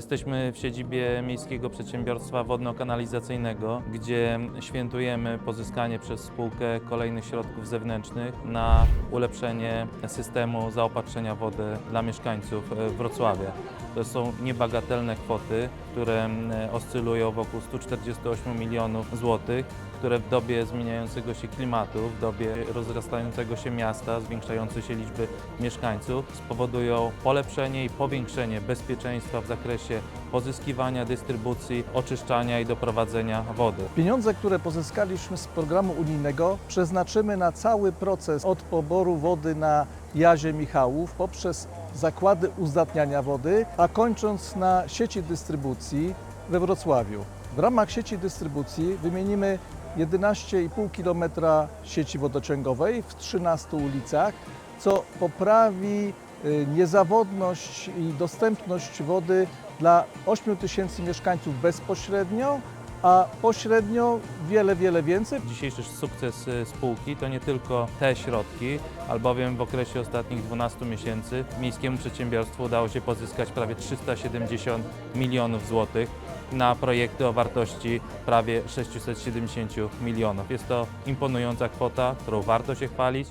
Jesteśmy w siedzibie Miejskiego Przedsiębiorstwa Wodno-Kanalizacyjnego, gdzie świętujemy pozyskanie przez spółkę kolejnych środków zewnętrznych na ulepszenie systemu zaopatrzenia wody dla mieszkańców e, Wrocławia. To są niebagatelne kwoty, które mm, oscylują wokół 148 milionów złotych, które w dobie zmieniającego się klimatu, w dobie rozrastającego się miasta, zwiększającej się liczby mieszkańców spowodują polepszenie i powiększenie bezpieczeństwa w zakresie pozyskiwania, dystrybucji, oczyszczania i doprowadzenia wody. Pieniądze, które pozyskaliśmy z programu unijnego, przeznaczymy na cały proces od poboru wody na Jazie Michałów poprzez zakłady uzdatniania wody, a kończąc na sieci dystrybucji we Wrocławiu. W ramach sieci dystrybucji wymienimy 11,5 km sieci wodociągowej w 13 ulicach, co poprawi y, niezawodność i dostępność wody dla 8 tysięcy mieszkańców bezpośrednio, a pośrednio wiele, wiele więcej. Dzisiejszy sukces y, spółki to nie tylko te środki, albowiem w okresie ostatnich 12 miesięcy miejskiemu przedsiębiorstwu udało się pozyskać prawie 370 milionów złotych na projekty o wartości prawie 670 milionów. Jest to imponująca kwota, którą warto się chwalić.